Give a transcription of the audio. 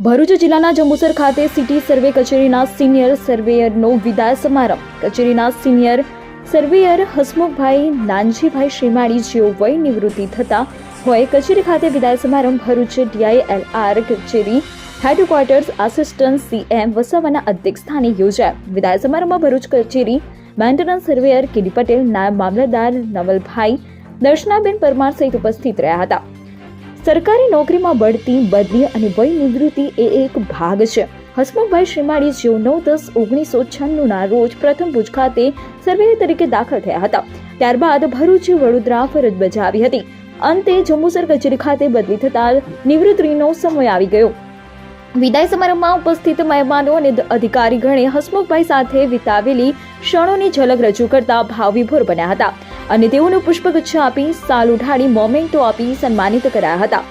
ભરૂચ જિલ્લાના જંબુસર ખાતે city survey કચેરીના સિનિયર સર્વેયરનો વિદાય સમારંભ. કચેરીના સિનિયર સર્વેયર હસમુખભાઈ નાનજીભાઈ શ્રીમાળી જેઓ વય નિવૃત્તિ થતા હોય, કચેરી ખાતે વિદાય સમારંભ ભરૂચ ડીઆઈએલઆર કચેરી હેડક્વાર્ટર્સ આસિસ્ટન્ટ સીએમ વસાવાના અધ્યક્ષ સ્થાને યોજાયા. વિદાય સમારંભમાં ભરૂચ કચેરી મેન્ટેનન્સ સર્વેયર કેડી પટેલ, નાયબ મામલતદાર નવલભાઈ દર્શનાબેન પરમાર સહિત ઉપસ્થિત રહ્યા હતા. સરકારી નોકરીમાં બઢતી બદલી અને વય નિવૃત્તિ એ એક ભાગ છે. હસમુખભાઈ શ્રીમાળી જેઓ નવ, દસ, ઓગણીસો છન્નુંના રોજ પ્રથમ ભુજ ખાતે સર્વેયર તરીકે દાખલ થયા હતા. ત્યારબાદ ભરૂચ, વડોદરા ફરજ બજાવી હતી. અંતે જંબુસર કચેરી ખાતે બદલી થતા નિવૃત્તિનો સમય આવી ગયો. વિદાય સમારંભમાં ઉપસ્થિત મહેમાનો અને અધિકારીગણે હસમુખભાઈ સાથે વિતાવેલી ક્ષણોની ઝલક રજૂ કરતા ભાવવિભોર બન્યા હતા. અને તેઓને પુષ્પગુચ્છ આપી સાલ ઉઠાડી મોમેન્ટો આપી સન્માનિત કરાયા હતા.